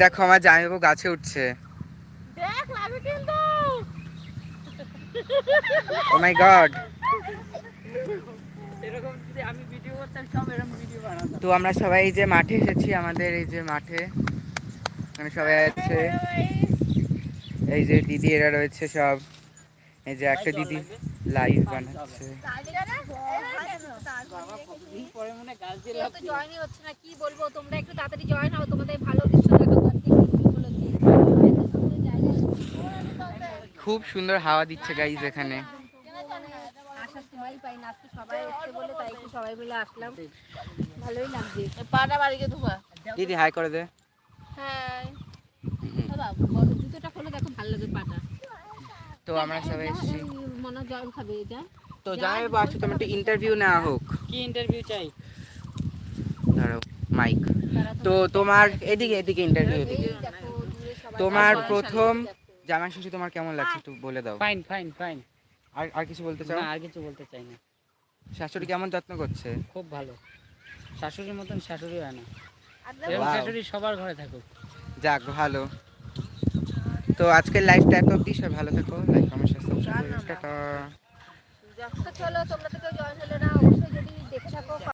দেখো আমার জামাইবাবু গাছে উঠছে। দেখ লাভি কিন্তু। ও মাই গড এরকম যদি আমি ভিডিও করতাম সব এরকম ভিডিও বানাতাম। তো আমরা সবাই এই যে মাঠে এসেছি আমাদের এই যে মাঠে। এখানে সবাই আছে। এই যে দিদি এরা রয়েছে সব। এই যে একটা দিদি লাইভ বানাচ্ছে। জয়েনই হচ্ছে না কি বলব? তোমরা একটু তাড়াতাড়ি জয়েন হও তোমাদের ভালো দৃশ্য দেখাবো আজকে বলে দিই এত সুন্দর জায়গা খুব সুন্দর হাওয়া দিচ্ছে গাইজ এখানে। আসার সময় পাই না আজকে সবাই এসছে বলে তাই একটু সবাই মিলে আসলাম। ভালোই লাগছে। পাটা বাড়িকে ধোয়া। দিদি হাই করে দে। হ্যাঁ বাবা জুতোটা খোলো দেখো ভালো লাগে পাটা। তো আমরা সবাই এসেছি। মনে জল খাবে এটা। তো জামাইবাবু আসো তোমার একটা ইন্টারভিউ নেওয়া হোক। কি ইন্টারভিউ চাই? ধরো মাইক তো তোমার এদিকে এদিকে ইন্টারভিউ তোমার প্রথম জামাই ষষ্ঠী তোমার কেমন লাগছে একটু বলে দাও। ফাইন ফাইন ফাইন আর আর কিছু বলতে চাও? না আর কিছু বলতে চাই না। শাশুড়ি কেমন যত্ন করছে? খুব ভালো। শাশুড়ির মতন শাশুড়ি হয় না। শাশুড়ি সবার ঘরে থাকুক। যাক ভালো। তো আজকের লাইফটা এত অব্দি সব ভালো থাকো লাইক কমেন্ট সাবস্ক্রাইব টাটা। তো চলো তোমরা তো কেউ জয়েন